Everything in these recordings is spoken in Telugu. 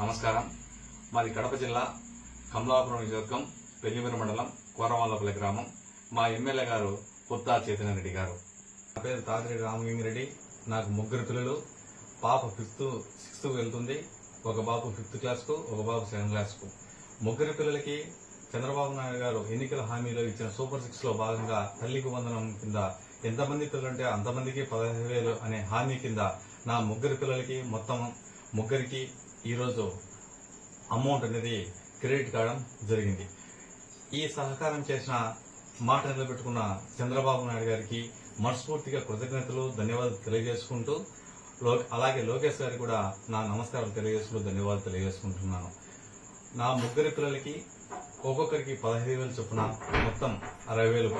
నమస్కారం. మాది కడప జిల్లా కమలాపురం నియోజకవర్గం పెళ్ళిమీర మండలం కోరవాళ్ళపల్లి గ్రామం. మా ఎమ్మెల్యే గారు కొత్త చైతన్య రెడ్డి గారు. నా పేరు తాతిరెడ్డి రామలింగిరెడ్డి. నాకు ముగ్గురు పిల్లలు. పాప ఫిఫ్త్ సిక్స్త్ వెళ్తుంది. ఒక బాబు ఫిఫ్త్ క్లాస్కు ఒక బాబు సెవెంత్ క్లాస్కు ముగ్గురు పిల్లలకి చంద్రబాబు నాయుడు గారు ఎన్నికల హామీలో ఇచ్చిన సూపర్ సిక్స్లో భాగంగా తల్లికి వందనం కింద ఎంతమంది పిల్లలుంటే అంతమందికి పదహైదు వేలు అనే హామీ కింద నా ముగ్గురు పిల్లలకి మొత్తం ముగ్గురికి ఈరోజు అమౌంట్ అనేది క్రెడిట్ కావడం జరిగింది. ఈ సహకారం చేసిన మాట నిలబెట్టుకున్న చంద్రబాబు నాయుడు గారికి మనస్ఫూర్తిగా కృతజ్ఞతలు ధన్యవాదాలు తెలియజేసుకుంటూ లో- అలాగే లోకేష్ గారికి కూడా నా నమస్కారాలు తెలియజేసుకుంటూ ధన్యవాదాలు తెలియజేసుకుంటున్నాను. నా ముగ్గురి పిల్లలకి ఒక్కొక్కరికి పదహైదు వేలు చొప్పున మొత్తం అరవై వేలు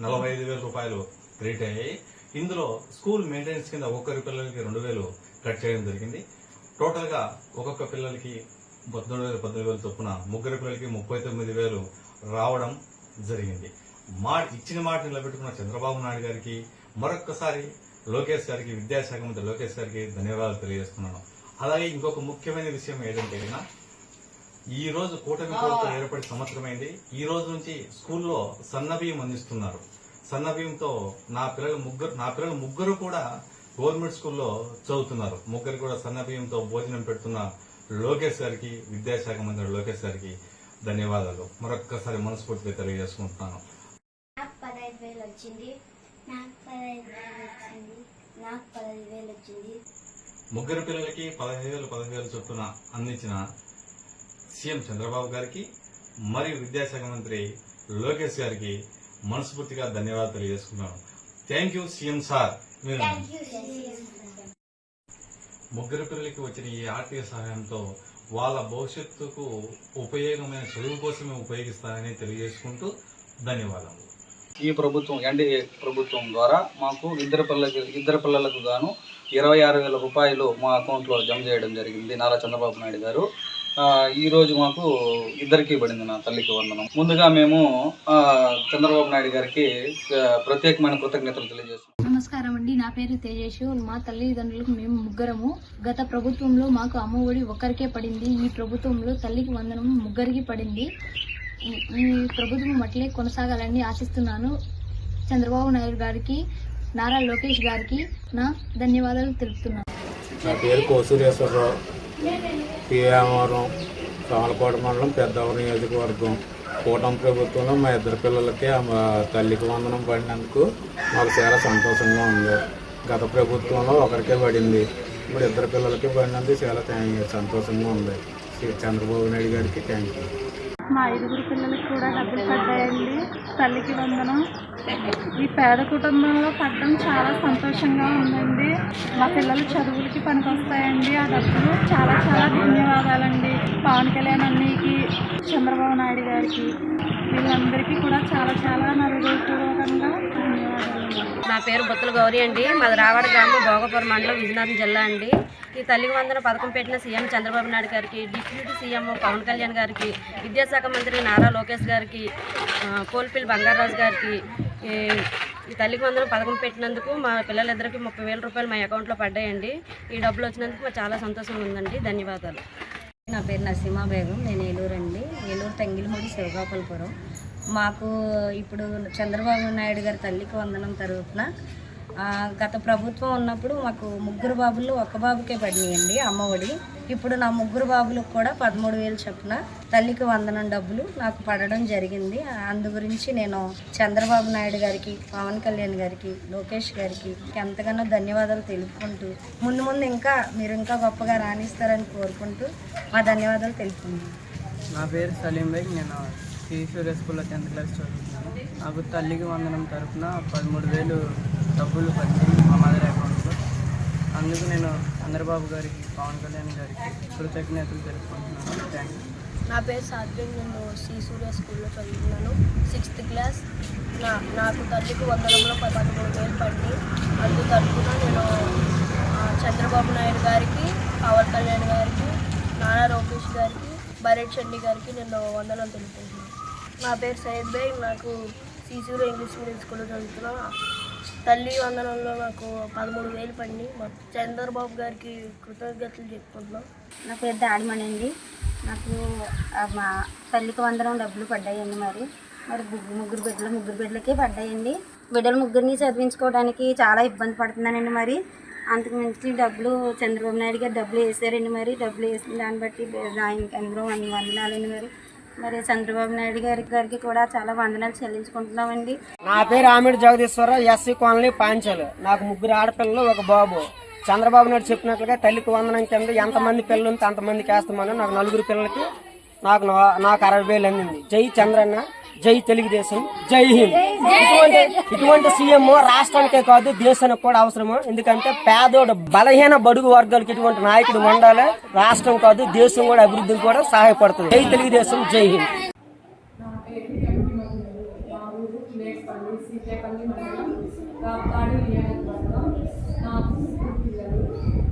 నలభై ఐదు వేల రూపాయలు క్రెడిట్ అయ్యాయి. ఇందులో స్కూల్ మెయింటెనెన్స్ కింద ఒక్కొక్కరి పిల్లలకి రెండు వేలు కట్ చేయడం జరిగింది. టోటల్గా ఒక్కొక్క పిల్లలకి పద్మూడు వేలు పద్దెనిమిది వేలు చొప్పున ముగ్గురు పిల్లలకి ముప్పై తొమ్మిది వేలు రావడం జరిగింది. మా ఇచ్చిన మాట నిలబెట్టుకున్న చంద్రబాబు నాయుడు గారికి మరొక్కసారి లోకేష్ గారికి విద్యాశాఖ మంత్రి లోకేష్ గారికి ధన్యవాదాలు తెలియజేస్తున్నాను. అలాగే ఇంకొక ముఖ్యమైన విషయం ఏంటంటే ఈ రోజు కూటమి ప్రభుత్వం ఏర్పడి సంవత్సరమైంది. ఈ రోజు నుంచి స్కూల్లో సన్నబియ్యం అందిస్తున్నారు. సన్నబియ్యంతో నా పిల్లలు ముగ్గురు నా పిల్లలు ముగ్గురు కూడా గవర్నమెంట్ స్కూల్లో చదువుతున్నారు. ముగ్గురు కూడా సన్నబియ్యంతో భోజనం పెడుతున్న లోకేష్ గారికి విద్యాశాఖ మంత్రి లోకేష్ గారికి ధన్యవాదాలు. మరొక్కసారి మనస్ఫూర్తిగా తెలియజేసుకుంటున్నాను. ముగ్గురు పిల్లలకి పదహైదు వేలు పదహైదు వేలు చొప్పున అందించిన సీఎం చంద్రబాబు గారికి మరియు విద్యాశాఖ మంత్రి లోకేష్ గారికి మనస్ఫూర్తిగా ధన్యవాదాలు తెలియజేసుకున్నాను థ్యాంక్ యూ సీఎం సార్ మీరు ముగ్గురు పిల్లలకి వచ్చిన ఈ ఆర్థిక సహాయంతో వాళ్ళ భవిష్యత్తుకు ఉపయోగమైన చదువు కోసమే ఉపయోగిస్తారని తెలియజేసుకుంటూ ధన్యవాదాలు ఈ ప్రభుత్వం ఎన్డీఏ ప్రభుత్వం ద్వారా మాకు ఇద్దరు పిల్లలకి ఇద్దరు పిల్లలకు గాను ఇరవై ఆరు వేల రూపాయలు మా అకౌంట్లో జమ చేయడం జరిగింది నారా చంద్రబాబు నాయుడు గారు. ఆ, ఈ రోజు మాకు ఇద్దరికి పడింది నా తల్లికి వందనం. ముందుగా మేము చంద్రబాబు నాయుడు గారికి ప్రత్యేకమైన కృతజ్ఞతలు తెలియజేస్తున్నాం. నమస్కారం అండి. నా పేరు తేజేష్. మా తల్లిదండ్రులకు మేము ముగ్గురము. గత ప్రభుత్వంలో మాకు అమ్మ ఒడి ఒక్కరికే పడింది. ఈ ప్రభుత్వంలో తల్లికి వందనం ముగ్గురికి పడింది. ఈ- ఈ ప్రభుత్వం అట్లే కొనసాగాలని ఆశిస్తున్నాను. చంద్రబాబు నాయుడు గారికి నారా లోకేష్ గారికి నా ధన్యవాదాలు తెలుపుతున్నాను. నా పేరు కోసూరేశ్వరరావు పియామవరం సోమలకోట మండలం పెద్దవరం నియోజకవర్గం. కూటమి ప్రభుత్వంలో మా ఇద్దరు పిల్లలకి మా తల్లికి వందనం పడినందుకు మాకు చాలా సంతోషంగా ఉంది. గత ప్రభుత్వంలో ఒకరికే పడింది. ఇప్పుడు ఇద్దరు పిల్లలకి పడినందుకు చాలా థ్యాంక్ సంతోషంగా ఉంది. శ్రీ చంద్రబాబు నాయుడు గారికి థ్యాంక్ యూ మా ఐదుగురు పిల్లలకి కూడా డబ్బులు పడ్డాయండి. తల్లికి వందనం. ఈ పేద కుటుంబంలో పడ్డం చాలా సంతోషంగా ఉందండి. మా పిల్లలు చదువులకి పనికొస్తాయండి. ఆ డబ్బులు చాలా చాలా ధన్యవాదాలండి. పవన్ కళ్యాణ్ అన్నయ్యకి చంద్రబాబు నాయుడు గారికి. వీళ్ళందరికీ కూడా చాలా చాలా నా హృదయపూర్వకంగా ధన్యవాదాలు. నా పేరు బొత్తుల గౌరీ అండి. మాది రావాడ గ్రామం భోగపురం మండలం విజయనగరం జిల్లా అండి. ఈ తల్లికి వందన పథకం పెట్టిన సీఎం చంద్రబాబు నాయుడు గారికి డిప్యూటీ సీఎం పవన్ కళ్యాణ్ గారికి విద్యాశాఖ మంత్రి నారా లోకేష్ గారికి కోల్పిల్లి బంగారాజు గారికి ఈ ఈ తల్లికి వందన పథకం పెట్టినందుకు మా పిల్లలిద్దరికి ముప్పై వేల రూపాయలు మా అకౌంట్లో పడ్డాయండి. ఈ డబ్బులు వచ్చినందుకు మాకు చాలా సంతోషంగా ఉందండి. ధన్యవాదాలు. నా పేరు నసీమా బేగం నేను ఏలూరు అండి ఏలూరు తెంగిలమూడి శివగోపాలపురం. మాకు ఇప్పుడు చంద్రబాబు నాయుడు గారి తల్లికి వందనం తరపున గత ప్రభుత్వం ఉన్నప్పుడు మాకు ముగ్గురు బాబులు ఒక్క బాబుకే పడినాయండి అమ్మఒడి. ఇప్పుడు నా ముగ్గురు బాబులకు కూడా పదమూడు వేలు చొప్పున తల్లికి వందనం డబ్బులు నాకు పడడం జరిగింది. అందు గురించి నేను చంద్రబాబు నాయుడు గారికి పవన్ కళ్యాణ్ గారికి లోకేష్ గారికి ఎంతగానో ధన్యవాదాలు తెలుపుకుంటూ ముందు ముందు ఇంకా మీరు ఇంకా గొప్పగా రాణిస్తారని కోరుకుంటూ మా ధన్యవాదాలు తెలుపుకుంటున్నాను నా పేరు సలీం బైక్ నేను శ్రీ సూర్య స్కూల్లో టెన్త్ క్లాస్ చదువుతున్నాను. నాకు తల్లికి వందనం తరపున పదమూడు వేలు డబ్బులు పడింది మా మదర్ అకౌంట్లో అందుకు నేను చంద్రబాబు గారికి పవన్ కళ్యాణ్ గారికి కృతజ్ఞతలు తెలుపుకుంటున్నాను. థ్యాంక్ యూ నా పేరు సాధ్యం నేను శ్రీ సూర్య స్కూల్లో చదువుతున్నాను. సిక్స్త్ క్లాస్ నా నాకు తల్లికి వందనంలో పదమూడు వేలు పడి అందు తరఫున నేను చంద్రబాబు నాయుడు గారికి పవన్ కళ్యాణ్ గారికి నారా లోకేష్ గారికి భరత్ చెడ్డి గారికి నేను వందనం తెలుపుకుంటున్నాను. నా పేరు సయ్యద్ బై నాకు సీసీలో ఇంగ్లీష్ మీడియం స్కూల్లో చదువుతున్నా. తల్లి వందనంలో నాకు పదమూడు వేలు పడి చంద్రబాబు గారికి కృతజ్ఞతలు చెప్పుకుంటున్నాం. నా పేరు దాడిమణి అండి. నాకు మా తల్లికి వందనం డబ్బులు పడ్డాయండి మరి. మరి ముగ్గురు బిడ్డలు ముగ్గురు బిడ్డలకే పడ్డాయండి. బిడ్డలు ముగ్గురిని చదివించుకోవడానికి చాలా ఇబ్బంది పడుతున్నానండి మరి. అంతకు మించి డబ్బులు చంద్రబాబు నాయుడు గారు డబ్బులు వేసారండి మరి. డబ్బులు వేసిన దాన్ని బట్టి ఆయనకి అందరూ వంద వందనాలండి మరి. మరి చంద్రబాబు నాయుడు గారి గారికి కూడా చాలా వందనాలు చెల్లించుకుంటున్నామండి. నా పేరు ఆమెడు జగదీశ్వరరావు ఎస్సీ కాలనీ పాంచలు. నాకు ముగ్గురు ఆడపిల్లలు ఒక బాబు. చంద్రబాబు నాయుడు చెప్పినట్లుగా తల్లికి వందనం కింద ఎంతమంది పిల్లలు ఉంటే అంతమందికి వేస్తామని నాకు నలుగురు పిల్లలకి నాకు నాకు అరవై వేలు అందింది. జై చంద్రన్న. జై తెలుగుదేశం జై హింద్ ఇటువంటి ఇటువంటి సీఎం రాష్ట్రానికే కాదు దేశానికి కూడా అవసరము ఎందుకంటే పేదోడు బలహీన బడుగు వర్గాలకు ఇటువంటి నాయకుడు ఉండాలి రాష్ట్రం కాదు దేశం కూడా అభివృద్ధికి కూడా సహాయపడుతుంది జై తెలుగుదేశం జై హింద్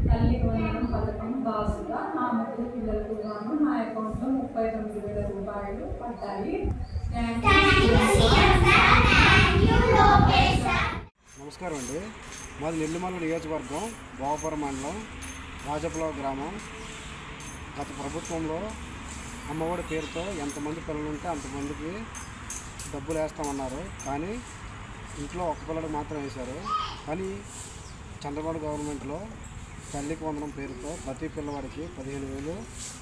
తల్లికి వందనం పథకం భాగంగా నా ముగ్గురు పిల్లలకు గాను నా అకౌంట్లో ముప్పై తొమ్మిది వేల రూపాయలు పడ్డాయి. నమస్కారం అండి. మాది నెల్లిమల్ల నియోజకవర్గం భోగపురం మండలం రాజపుల గ్రామం. గత ప్రభుత్వంలో అమ్మఒడి పేరుతో ఎంతమంది పిల్లలు ఉంటే అంతమందికి డబ్బులు వేస్తామన్నారు. కానీ ఇంట్లో ఒక్క పిల్లడికి మాత్రం వేశారు. కానీ చంద్రబాబు గవర్నమెంట్లో తల్లికి వందనం పేరుతో ప్రతి పిల్లవాడికి పదిహేను వేలు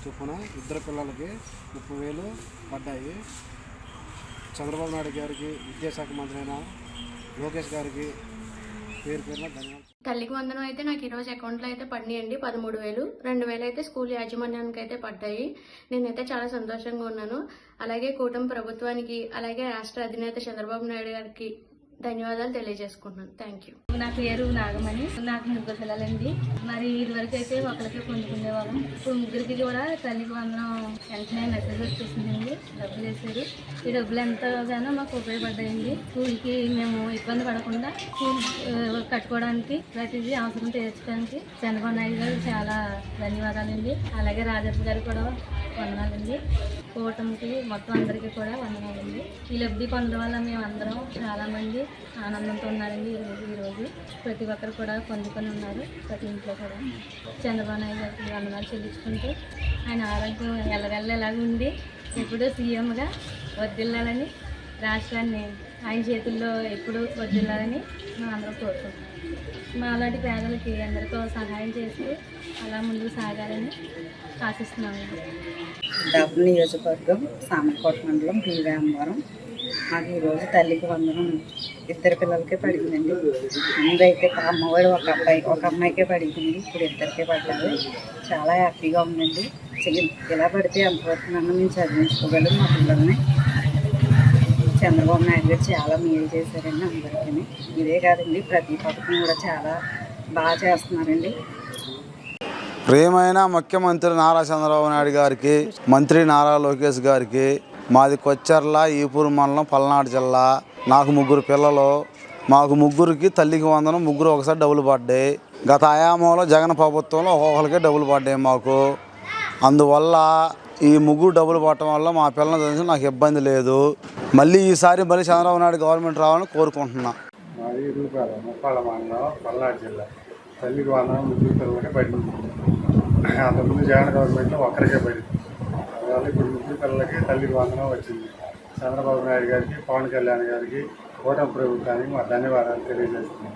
చొప్పున ఇద్దరు పిల్లలకి ముప్పై వేలు పడ్డాయి. చంద్రబాబు నాయుడు గారికి విద్యాశాఖ మంత్రి అయిన లోకేష్ గారికి పేరు పేరున ధన్యవాదాలు. తల్లికి వందనం అయితే నాకు ఈరోజు అకౌంట్లో అయితే పడినాయండి పదమూడు వేలు. రెండు వేలు అయితే స్కూల్ యాజమాన్యానికి అయితే పడ్డాయి. నేనైతే చాలా సంతోషంగా ఉన్నాను. అలాగే కూటమి ప్రభుత్వానికి అలాగే రాష్ట్ర అధినేత చంద్రబాబు నాయుడు గారికి ధన్యవాదాలు తెలియజేసుకుంటున్నాను. థ్యాంక్ యూ నా పేరు నాగమణి. నాకు ముగ్గురు పిల్లలండి. మరి ఇదివరకు అయితే ఒకరికి పొందుకునేవాళ్ళం ఇప్పుడు ముగ్గురికి కూడా తల్లికి వందనం వెంటనే మెసేజ్ వచ్చేసిందండి. డబ్బులు వేసారు ఈ డబ్బులు ఎంతగానో మాకు ఉపయోగపడ్డాయండి. స్కూల్కి మేము ఇబ్బంది పడకుండా స్కూల్ కట్టుకోవడానికి ప్రతిదీ అవసరం తీర్చడానికి చంద్రబాబు నాయుడు గారు చాలా ధన్యవాదాలండి. అలాగే రాజప్ప గారు కూడా వందనాలండి. కూటమికి మొత్తం అందరికీ కూడా వందనాలండి. ఈ లబ్ధి పొందడం వల్ల మేము అందరం చాలామంది. ఆనందంతో ఉన్నారండి ఈరోజు ఈరోజు. ప్రతి ఒక్కరు కూడా పొందుకొని ఉన్నారు ప్రతి ఇంట్లో కూడా. చంద్రబాబు నాయుడు గారికి వందనాలు చెల్లించుకుంటూ ఆయన ఆరోగ్యం ఎల్లగెల్లలాగా ఉండి ఎప్పుడూ సీఎంగా వర్దిల్లాలని రాష్ట్రాన్ని ఆయన చేతుల్లో ఎప్పుడూ వర్దిల్లాలని మేము అందరం కోరుకుంటున్నాం. మా అలాంటి పేదలకి అందరితో సహాయం చేస్తూ అలా ముందుకు సాగాలని ఆశిస్తున్నామండి. డబ్బు నియోజకవర్గం సామర్కోట మండలం పి మాకు ఈరోజు తల్లికి వందనం. ఇద్దరు పిల్లలకే పడిందండి ముందైతే అమ్మఒడి ఒక అబ్బాయి ఒక అమ్మాయికే పడింది ఇప్పుడు ఇద్దరికే పడ్డారు. చాలా హ్యాపీగా ఉందండి. ఇలా పడితే ఎంతవరకు నన్ను మేము చదివించుకోగలం మా పిల్లల్ని. చంద్రబాబు నాయుడు గారు చాలా మేలు చేశారండి అందరికీ. ఇదే కాదండి ప్రతి పథకం కూడా చాలా బాగా చేస్తున్నారండి. ప్రియమైన ముఖ్యమంత్రి నారా చంద్రబాబు నాయుడు గారికి మంత్రి నారా లోకేష్ గారికి మాది కొచ్చర్ల ఈపూరు మండలం పల్నాడు జిల్లా. నాకు ముగ్గురు పిల్లలు. మాకు ముగ్గురికి తల్లికి వందనం ముగ్గురు ఒకసారి డబ్బులు పడ్డాయి గత ఆయామంలో జగన్ ప్రభుత్వంలో ఒక్కొక్కరికే డబ్బులు పడ్డాయి మాకు. అందువల్ల ఈ ముగ్గురు డబ్బులు పడటం వల్ల మా పిల్లలు చదివించడం నాకు ఇబ్బంది లేదు. మళ్ళీ ఈసారి మళ్ళీ చంద్రబాబు నాయుడు గవర్నమెంట్ రావాలని కోరుకుంటున్నా. తల్లికి వందనం ముగ్గురు పిల్లలకే పడింది అంతకుముందు జగన్ గవర్నమెంట్లో ఒక్కరికే పడింది అందువల్ల ఇప్పుడు ముగ్గురు పిల్లలకి తల్లికి వందనం వచ్చింది. చంద్రబాబు నాయుడు గారికి పవన్ కళ్యాణ్ గారికి కూటమి ప్రభుత్వానికి మా ధన్యవాదాలు తెలియజేస్తున్నాం.